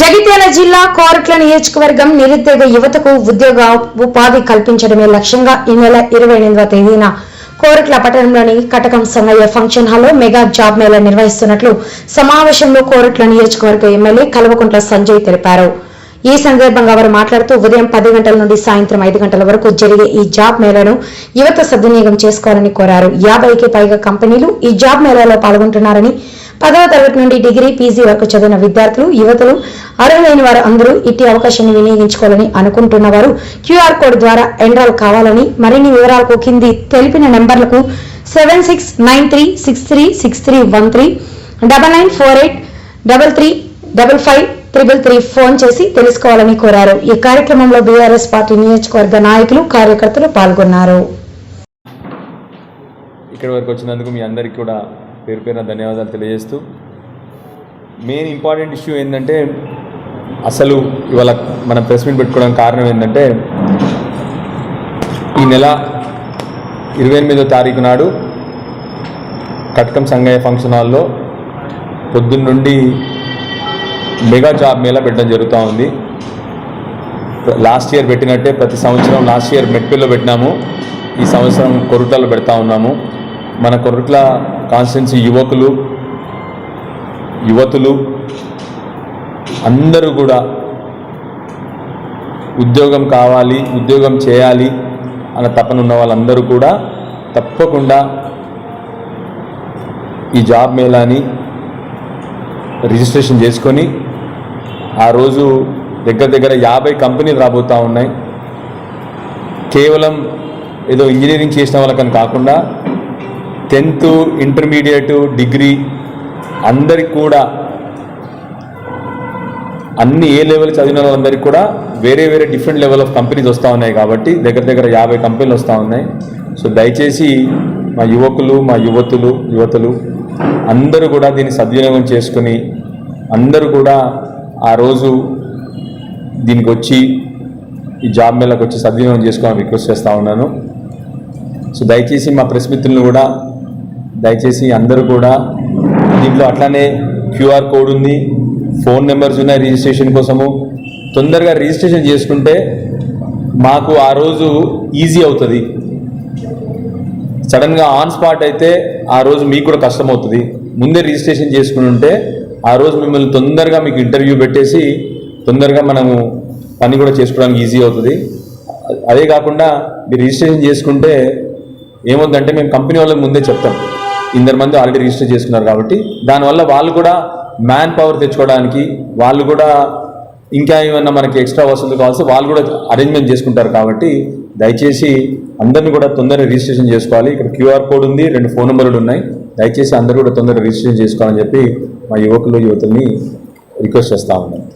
జగిత్యాల జిల్లా కోరట్ల నియోజకవర్గం నిరుద్యోగ యువతకు ఉద్యోగ ఉపాధి కల్పించడమే లక్ష్యంగా ఈ నెల ఇరవై ఎనిమిదవ తేదీన కోరట్ల పట్టణంలోని కటకం సంగయ్య ఫంక్షన్ హాల్లో మెగా జాబ్ మేళా నిర్వహిస్తున్నట్లు సమావేశంలో కోరట్ల నియోజకవర్గ ఎమ్మెల్యే కల్వకుంట్ల సంజయ్ తెలిపారు. ఈ సందర్భంగా వారు మాట్లాడుతూ ఉదయం పది గంటల నుండి సాయంత్రం ఐదు గంటల వరకు జరిగే ఈ జాబ్ మేళాను యువత సద్వినియోగం చేసుకోవాలని కోరారు. యాభైకి పైగా కంపెనీలు ఈ జాబ్ మేళాలో పాల్గొంటున్నారని పదవ తరగతి నుండి డిగ్రీ పీజీ వరకు చదివిన విద్యార్థులు యువతలు అర్హులైన వారు అందరూ ఇట్టి అవకాశాన్ని వినియోగించుకోవాలని అనుకుంటున్న వారు క్యూఆర్ కోడ్ ద్వారా ఎన్రాల్ కావాలని మరిన్ని వివరాలకు కింది తెలిపిన నెంబర్లకు seven six nine three six three six three one three double nine four eight double three double five triple three phone చేసి తెలుసుకోవాలని కోరారు. ఈ కార్యక్రమంలో బీఆర్ఎస్ పార్టీ నియోజకవర్గ నాయకులు కార్యకర్తలు పాల్గొన్నారు. ఇక్కడ వరకు వచ్చినందుకు మీ అందరికీ కూడా పేరు పేరున ధన్యవాదాలు తెలియజేస్తూ మెయిన్ ఇంపార్టెంట్ ఇష్యూ ఏంటంటే అసలు ఇవాళ మనం ప్రెస్ మీట్ పెట్టుకోవడానికి కారణం ఏంటంటే ఈ నెల ఇరవై ఎనిమిదో తారీఖు నాడు కట్కం సంగయ్య ఫంక్షన్ హాల్లో పొద్దున్న నుండి మెగా జాబ్ మేళా పెట్టడం జరుగుతూ ఉంది. లాస్ట్ ఇయర్ పెట్టినట్టే ప్రతి సంవత్సరం లాస్ట్ ఇయర్ మెట్పిల్లో పెట్టినాము. ఈ సంవత్సరం కొరుటలో పెడతా ఉన్నాము. మన కొరుట్ల కాన్స్టిట్యున్సీ యువకులు యువతులు అందరూ కూడా ఉద్యోగం కావాలి ఉద్యోగం చేయాలి అన్న తపన ఉన్న వాళ్ళందరూ కూడా తప్పకుండా ఈ జాబ్ మేళాని రిజిస్ట్రేషన్ చేసుకొని ఆ రోజు దగ్గర దగ్గర యాభై కంపెనీలు రాబోతూ ఉన్నాయి. కేవలం ఏదో ఇంజనీరింగ్ చేసిన వాళ్ళకని కాకుండా టెన్త్ ఇంటర్మీడియట్ డిగ్రీ అందరికి కూడా అన్ని ఏ లెవెల్ చదివిన వాళ్ళందరికీ కూడా వేరే వేరే డిఫరెంట్ లెవెల్ ఆఫ్ కంపెనీస్ వస్తూ ఉన్నాయి కాబట్టి దగ్గర దగ్గర యాభై కంపెనీలు వస్తూ ఉన్నాయి. సో దయచేసి మా యువకులు మా యువతులు యువతులు అందరూ కూడా దీన్ని సద్వినియోగం చేసుకుని అందరూ కూడా ఆ రోజు దీనికి వచ్చి ఈ జాబ్ మేళకు వచ్చి సద్వినియోగం చేసుకోవాలని రిక్వెస్ట్ చేస్తూ ఉన్నాను. సో దయచేసి మా ప్రెస్ మిత్రులను కూడా దయచేసి అందరూ కూడా దీంట్లో అట్లానే క్యూఆర్ కోడ్ ఉంది ఫోన్ నెంబర్స్ ఉన్నాయి రిజిస్ట్రేషన్ కోసము. తొందరగా రిజిస్ట్రేషన్ చేసుకుంటే మాకు ఆ రోజు ఈజీ అవుతుంది. సడన్గా ఆన్ స్పాట్ అయితే ఆ రోజు మీకు కూడా కష్టం అవుతుంది. ముందే రిజిస్ట్రేషన్ చేసుకుని ఉంటే ఆ రోజు మిమ్మల్ని తొందరగా మీకు ఇంటర్వ్యూ పెట్టేసి తొందరగా మనము పని కూడా చేసుకోవడానికి ఈజీ అవుతుంది. అదే కాకుండా మీరు రిజిస్ట్రేషన్ చేసుకుంటే ఏమవుతుందంటే మేము కంపెనీ వాళ్ళకి ముందే చెప్తాం. ఇందరి మంది ఆల్రెడీ రిజిస్టర్ చేసుకున్నారు కాబట్టి దానివల్ల వాళ్ళు కూడా మ్యాన్ పవర్ తెచ్చుకోవడానికి వాళ్ళు కూడా ఇంకా ఏమైనా మనకి ఎక్స్ట్రా వసతులు కావాల్సి వాళ్ళు కూడా అరేంజ్మెంట్ చేసుకుంటారు కాబట్టి దయచేసి అందరిని కూడా తొందరగా రిజిస్ట్రేషన్ చేసుకోవాలి. ఇక్కడ క్యూఆర్ కోడ్ ఉంది రెండు ఫోన్ నెంబర్లు ఉన్నాయి. దయచేసి అందరూ కూడా తొందరగా రిజిస్ట్రేషన్ చేసుకోవాలని చెప్పి మా యువకులు యువతుల్ని రిక్వెస్ట్ చేస్తా ఉన్నాను